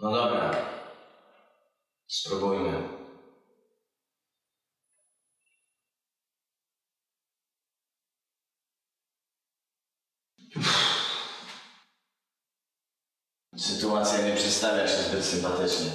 No dobra. Spróbujmy. Sytuacja nie przedstawia się zbyt sympatycznie.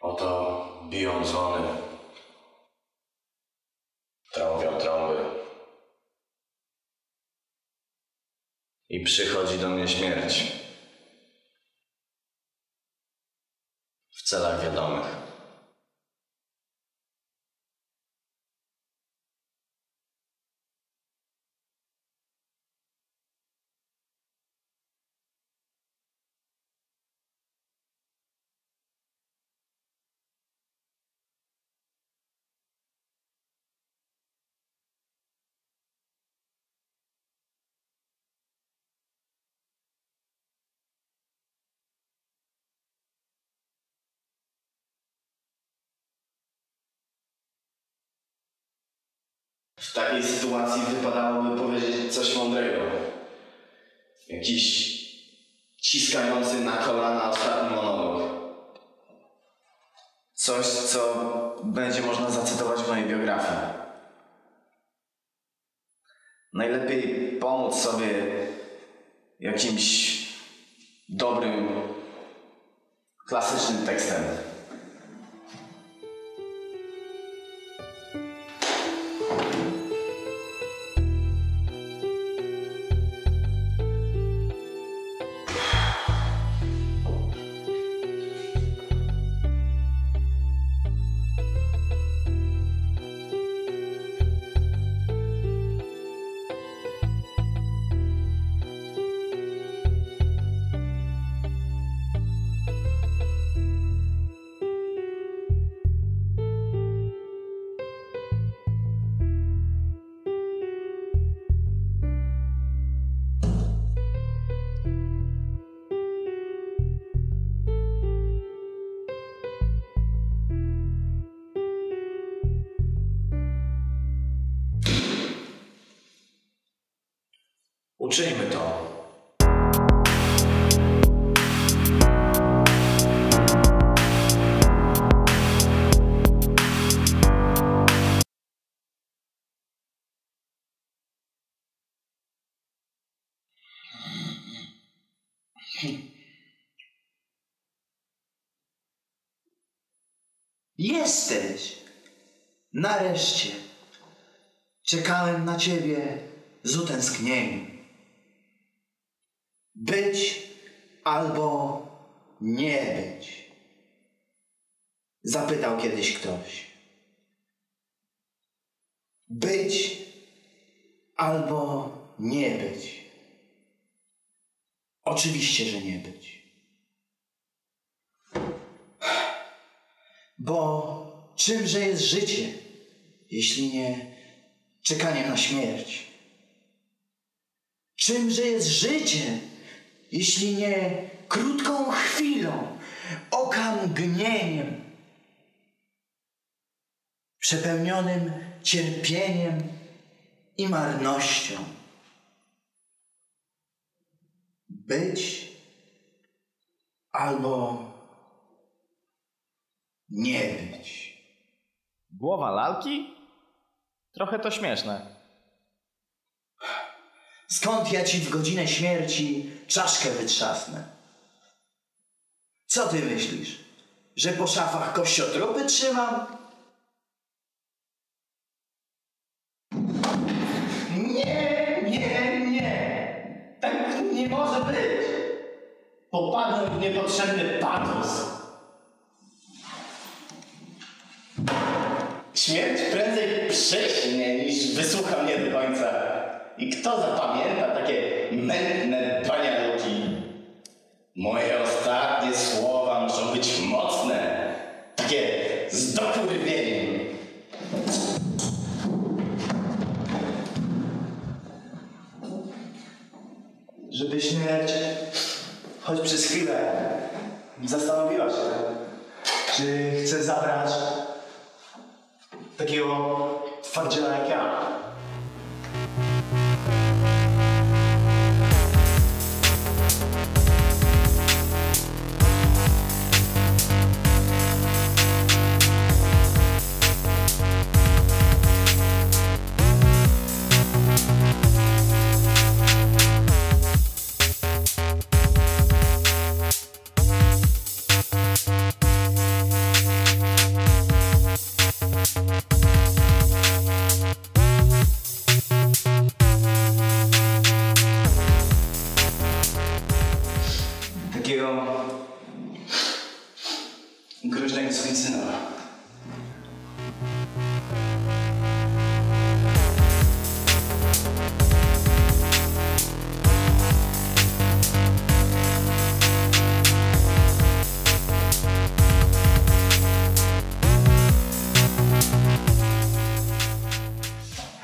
Oto biją dzwony. Trąbią trąby. I przychodzi do mnie śmierć. W takiej sytuacji wypadałoby powiedzieć coś mądrego. Jakiś ciskający na kolana ostatni monolog. Coś, co będzie można zacytować w mojej biografii. Najlepiej pomóc sobie jakimś dobrym, klasycznym tekstem. Uczyjmy to. Jesteś! Nareszcie! Czekałem na ciebie z utęsknieniem. Być albo nie być. Zapytał kiedyś ktoś. Być albo nie być. Oczywiście, że nie być. Bo czymże jest życie, jeśli nie czekaniem na śmierć? Czymże jest życie, jeśli nie krótką chwilą, okamgnieniem, przepełnionym cierpieniem i marnością? Być albo nie być. Głowa lalki? Trochę to śmieszne. Skąd ja ci w godzinę śmierci czaszkę wytrzasnę? Co ty myślisz? Że po szafach kościotrupy trzymam? Nie, nie, nie. Tak nie może być. Popadłem w niepotrzebny patos. Śmierć prędzej przyśnie niż wysłucha mnie do końca. I kto zapamięta takie mętne banialuki? Moje ostatnie słowa muszą być mocne, takie z dokurwieniem. Żeby śmierć choć przez chwilę zastanowiła się, czy chce zabrać takiego twardziela jak ja.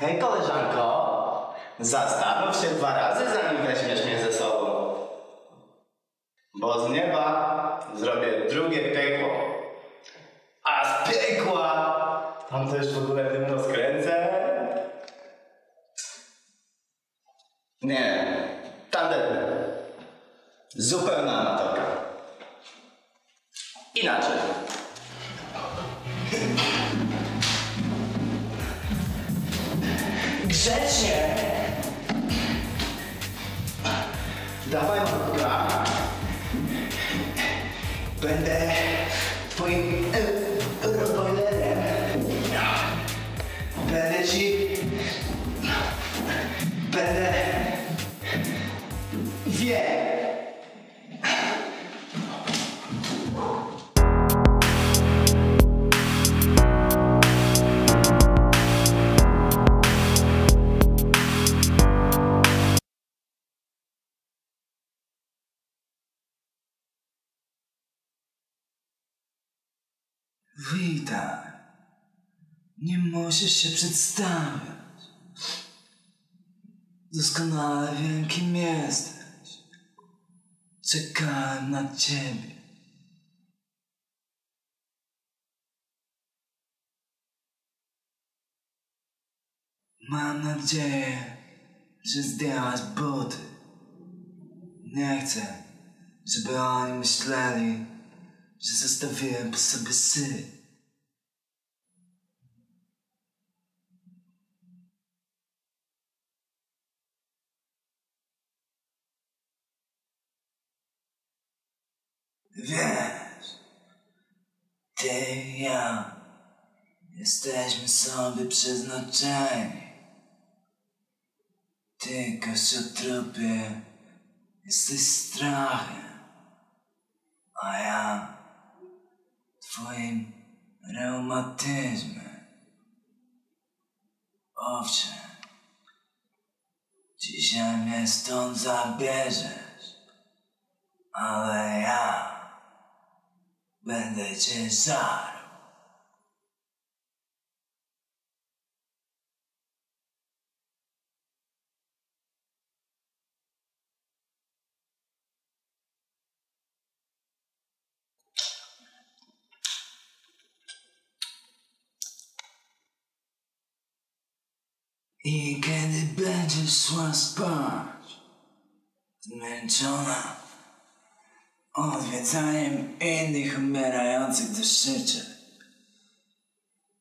Hej koleżanko, zastanów się dwa razy zanim weźmiesz mnie ze sobą. Bo z nieba zrobię drugie piekło. A z piekła tam też w ogóle tym rozkręcę. Nie, tandetne. Zupełna amatorka. Inaczej. Grzecznie! Dawaj matka. Będę Witaj. Nie musisz się przedstawiać. Doskonale wiem, kim jesteś. Czekałem na ciebie. Mam nadzieję, że zdjęłaś buty. Nie chcę, żeby oni myśleli, że zostawiłem po sobie sy. Wiesz, ty i ja jesteśmy sobie przeznaczeni. Ty, kościotrupie, jesteś strachem, a ja twoim reumatyzmem. Owszem, dzisiaj mnie stąd zabierzesz, ale ja będę cię żarł. I kiedy będziesz szła spać, zmęczona odwiedzaniem innych umierających duszyczek,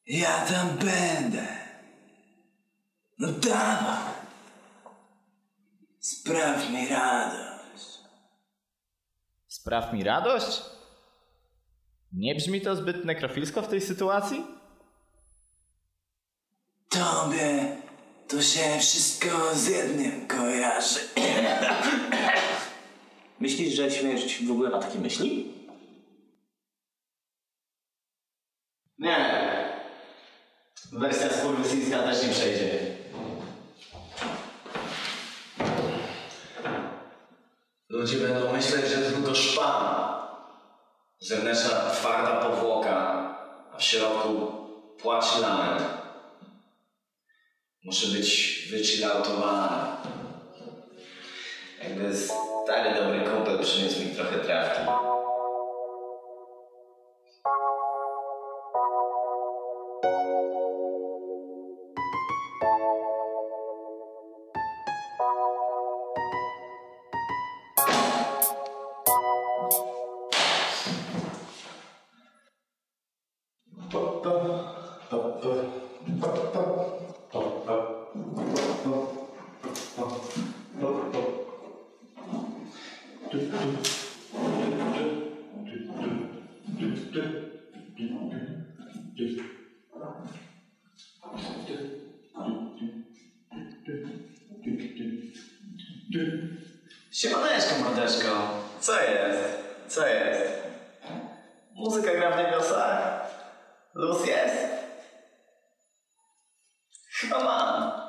ja tam będę. No dawaj, spraw mi radość. Spraw mi radość? Nie brzmi to zbyt nekrofilsko w tej sytuacji? Tobie to się wszystko z jednym kojarzy. Myślisz, że śmierć w ogóle ma takie myśli? Nie. Wersja skurwysyńska też nie przejdzie. Ludzie będą myśleć, że tylko szpan. Zewnętrzna twarda powłoka, a w środku płacz lament. Muszę być wychilloutowany. Jakby stary dobry kumpel przyniósł mi trochę trawki. Siemaneczko, mordeczko. Co jest? Co jest? Muzyka gra w niebiosach? Luz jest? Chyba mam.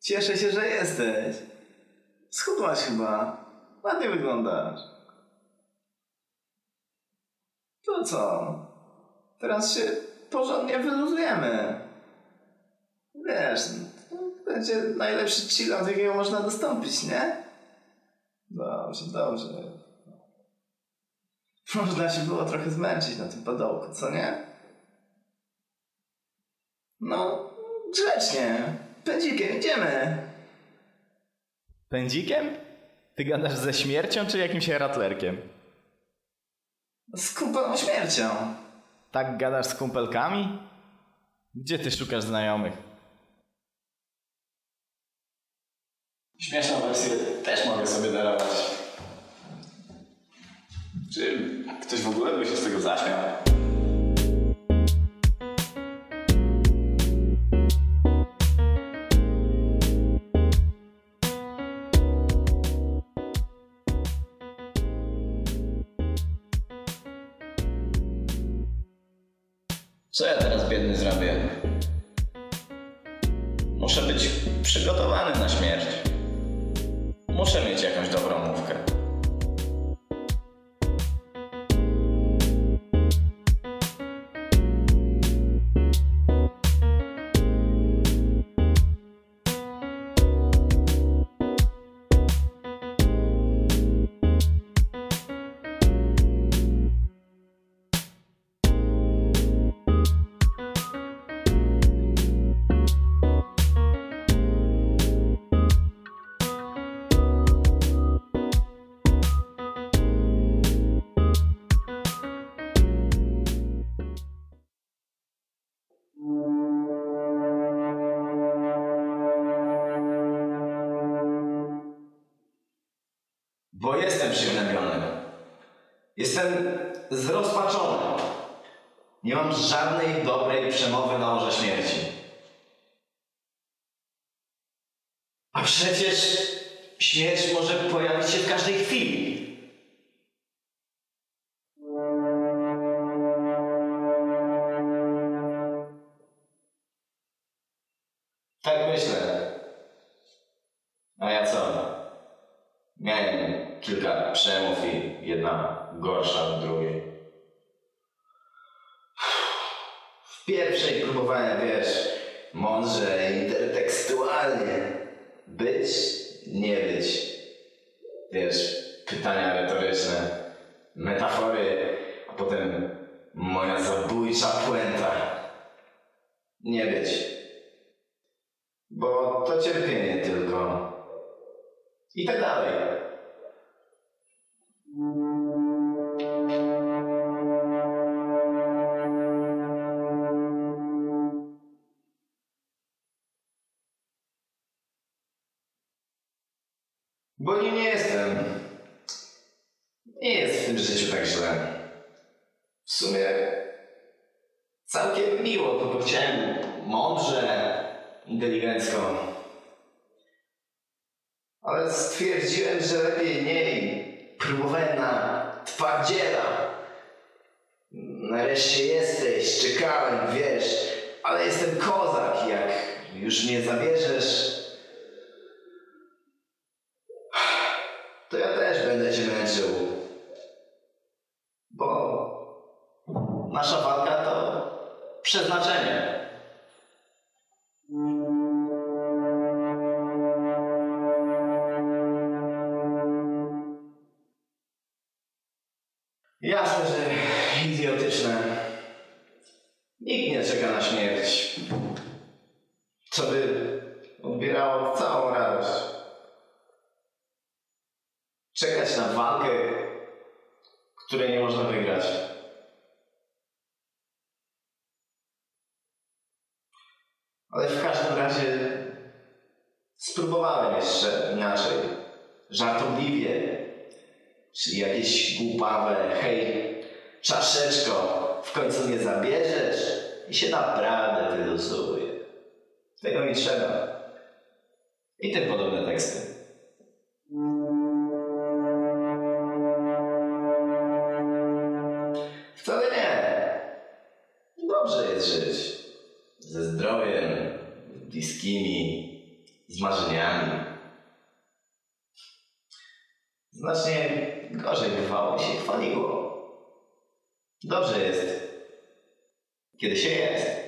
Cieszę się, że jesteś. Schudłaś chyba. Ładnie wyglądasz. To co? Teraz się porządnie wyluzujemy. Wiesz, to będzie najlepszy chillout, jakiego można dostąpić, nie? Dobrze, dobrze. Można się było trochę zmęczyć na tym padołku, co nie? No, grzecznie. Pędzikiem, idziemy. Pędzikiem? Ty gadasz ze śmiercią czy jakimś ratlerkiem? Z kumpelą śmiercią. Tak gadasz z kumpelkami? Gdzie ty szukasz znajomych? Śmieszną wersję też mogę sobie darować. Czy ktoś w ogóle by się z tego zaśmiał? Co ja teraz biedny zrobię? Muszę być przygotowany na śmierć. Muszę mieć jakąś dobrą mówkę. Żadnej dobrej przemowy na orze śmierci. A przecież śmierć może pojawić się w każdej chwili. Tak myślę. A ja co? Miałem kilka przemów i jedna gorsza od drugiej. W wiesz, mądrze, intertekstualnie być, nie być. Wiesz, pytania retoryczne, metafory, a potem moja zabójcza puenta. Nie być. Bo to cierpienie tylko. I tak dalej. Tym życiu tak źle. W sumie całkiem miło, bo chciałem mądrze, inteligencko. Ale stwierdziłem, że lepiej nie próbowałem na twardziela. Nareszcie jesteś, czekałem, wiesz, ale jestem kozak, jak już mnie zabierzesz, to ja też będę cię męczył. Bo nasza walka to przeznaczenie. Razie spróbowałem jeszcze inaczej. Żartobliwie. Czyli jakieś głupawe, hej, czaszeczko, w końcu mnie zabierzesz i się naprawdę wyluzuje. Tego mi trzeba. I tym podobne teksty. Marzeniami. Znacznie gorzej bywało się chwaliło. Dobrze jest, kiedy się jest.